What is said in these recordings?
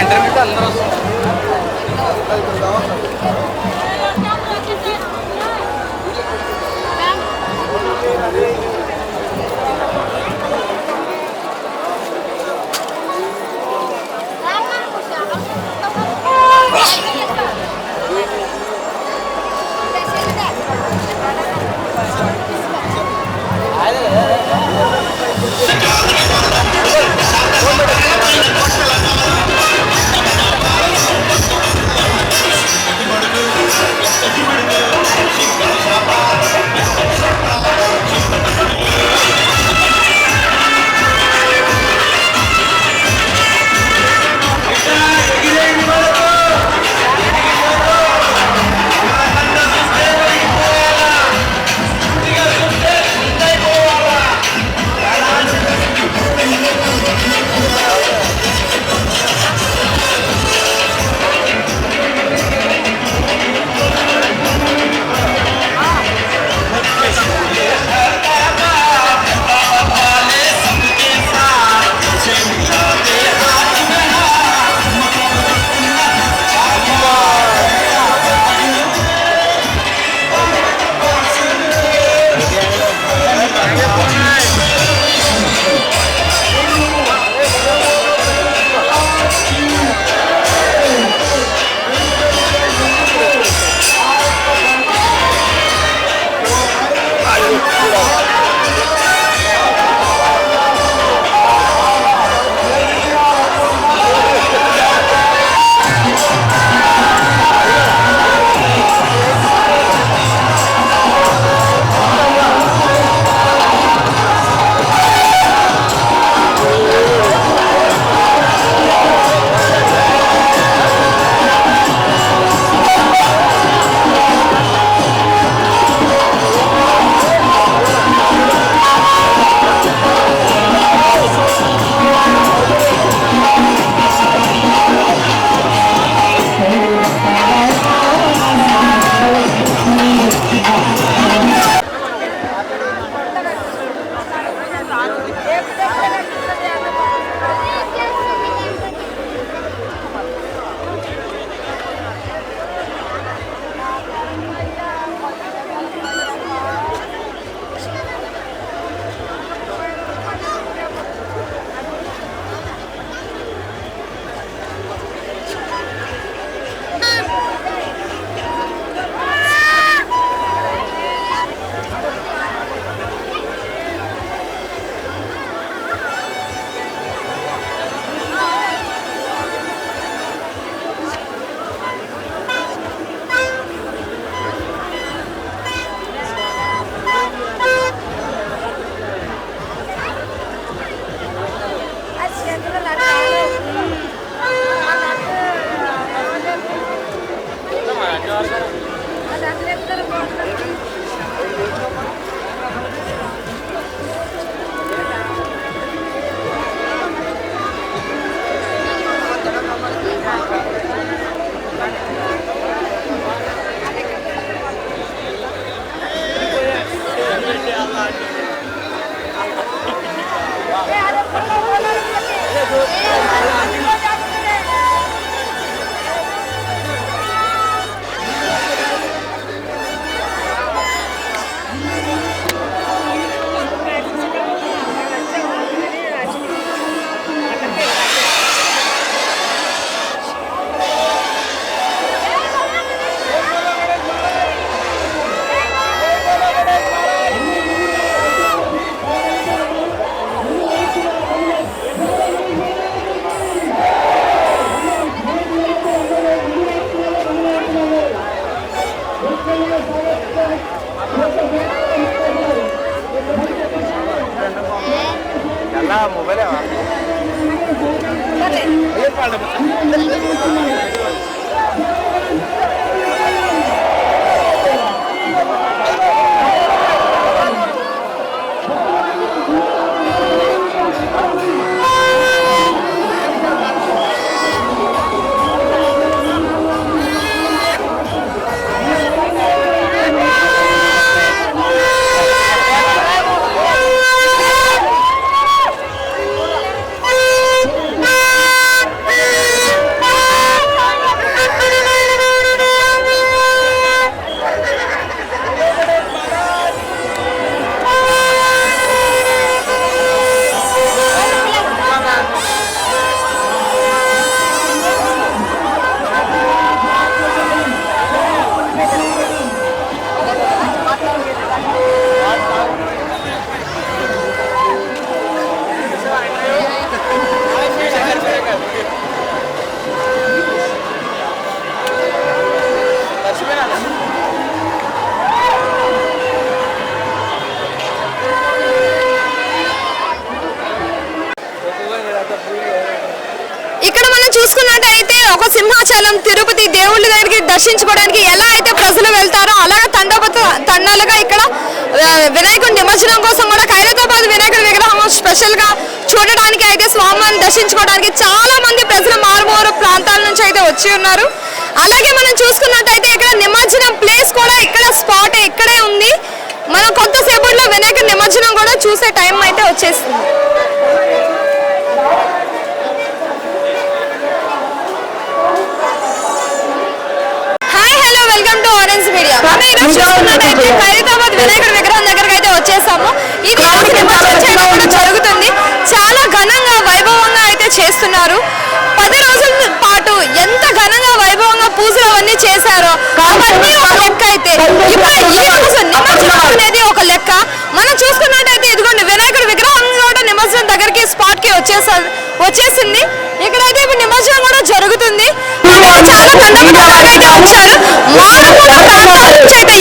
ఇంటర్వ్యూకి అందరూ Holy సింహాచలం తిరుపతి దేవుళ్ళ దగ్గరికి దర్శించుకోవడానికి ఎలా అయితే ప్రజలు వెళ్తారో అలాగే తండోపత తండాలుగా ఇక్కడ వినాయకుడి నిమజ్జనం కోసం కూడా ఖైరతాబాద్ వినాయకుడి విగ్రహం స్పెషల్గా చూడడానికి అయితే స్వామివారిని దర్శించుకోవడానికి చాలా మంది ప్రజలు మారుమూరు ప్రాంతాల నుంచి అయితే వచ్చి ఉన్నారు. అలాగే మనం చూసుకున్నట్టయితే ఇక్కడ నిమజ్జనం ప్లేస్ కూడా ఇక్కడ స్పాట్ ఇక్కడే ఉంది. మనం కొంతసేపట్లో వినాయకుడి నిమజ్జనం కూడా చూసే టైం అయితే వచ్చేస్తుంది చూస్తున్నట్టయితే ఖైరతాబాద్ వినాయకుడి విగ్రహం దగ్గరకు అయితే వచ్చేసాము చేయడం కూడా జరుగుతుంది. చాలా ఘనంగా వైభవంగా అయితే చేస్తున్నారు. పది రోజుల పాటు ఎంత ఘనంగా వైభవంగా పూజలు అవన్నీ చేశారో అవన్నీ ఒక లెక్క అయితే. ఇప్పుడు ఈ రోజు నిమజ్జనం అనేది ఒక లెక్క. మనం చూసుకున్నట్టయితే ఇదిగోండి వినాయకుడి విగ్రహం కూడా నిమజ్జనం దగ్గరికి స్పాట్ వచ్చేసా వచ్చేసింది. ఇక్కడైతే ఇప్పుడు నిమజ్జనం కూడా జరుగుతుంది. చాలా తండపడాలు అయితే వచ్చారు మారుమూల ప్రాంతాల నుంచి అయితే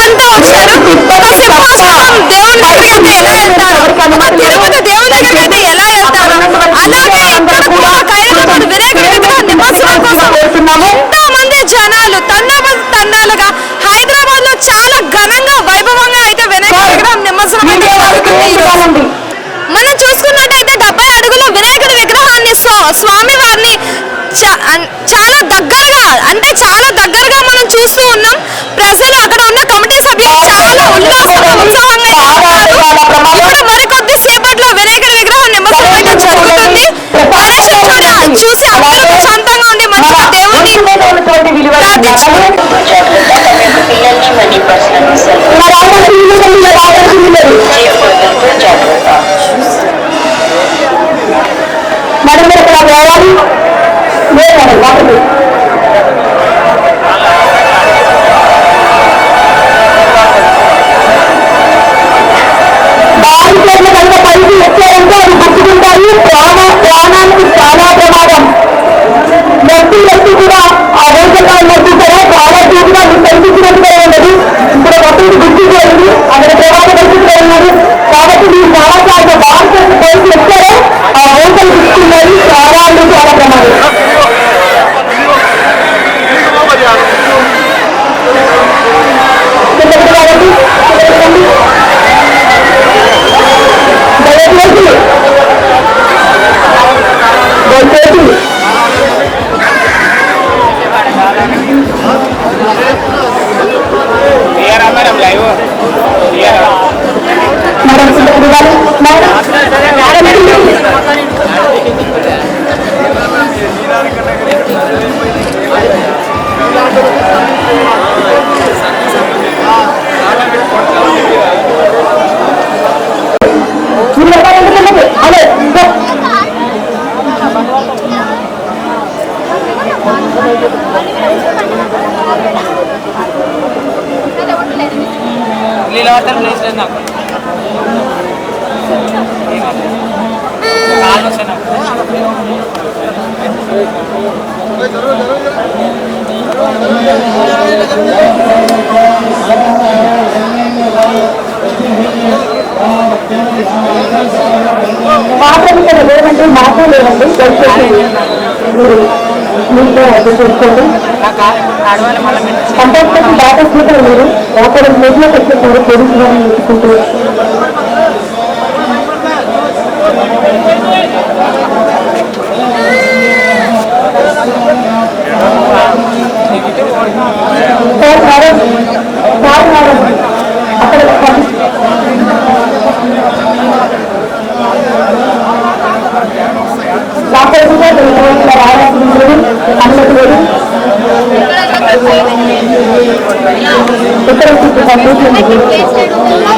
అంతా వచ్చారు ఒక దేవుని దగ్గరికి అయితే ఎలా వెళ్తారు? ఒక తిరుపతి దేవుని దగ్గరికి అయితే ఎలా వెళ్తారు? అలాగే ఇక్కడ కూడా ఖైరతాబాద్ వినాయకుడి విగ్రహం నిమజ్జనం కోసం ఎంతో మంది జనాలు తండాబ తండాలుగా హైదరాబాద్లో చాలా ఘనంగా వైభవంగా అయితే వినాయకుడి విగ్రహం నిమజ్జనం అయితే జరుగుతుంది ఈ రోజు. మనం చూసుకున్నట్టయితే డెబ్బై అడుగుల వినాయకుడి విగ్రహాన్ని స్వా- స్వామి వారిని చా- అన్- చాలా దగ్గరగా అంటే చాలా దగ్గరగా మనం చూస్తూ ఉన్నాం. ప్రజలు అక్కడ ఉన్న కమిటీ సభ్యులు చాలా ఉల్లాసంగా ఉత్సాహంగా. ఇప్పుడు మరికొద్ది సేపట్లో వినాయకుడి విగ్రహం నిమజ్జనం జరుగుతుంది. చూడ చూసి అందరూ ప్రశాంతంగా ఉండి మంచిగా దేవుణ్ణి ప్రార్థించుకోండి బాధితులను పైకి వచ్చారో ఆ రోజులు గుర్తున్నాయి చాలా అంటే చాలా ప్రమాదం లీలావతం ప్లేస్ లేదు నాకు కాల్ వస్తాయి నాకు మాట్లాడి మీతో అర్థం చేసుకోండి. కంపల్సరీ డాటా స్పీకర్ మీరు. అక్కడ మీడియా వచ్చేసారు పోలీసు వారిని ఎత్తుకుంటూ సార్ మేడం. Sir madam. ဘူးဖြစ်နေတယ်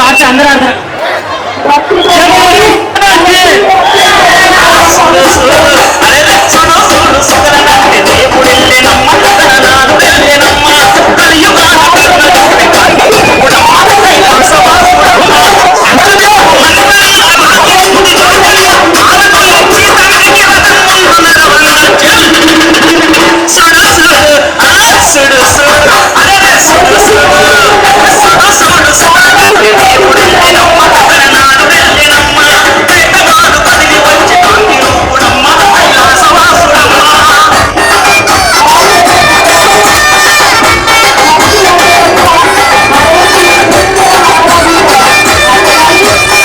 ఆట అందరూ ఆడతారు అరే చూడు చూడు సుగరనాటి దేవుడిల్లెనమ్మ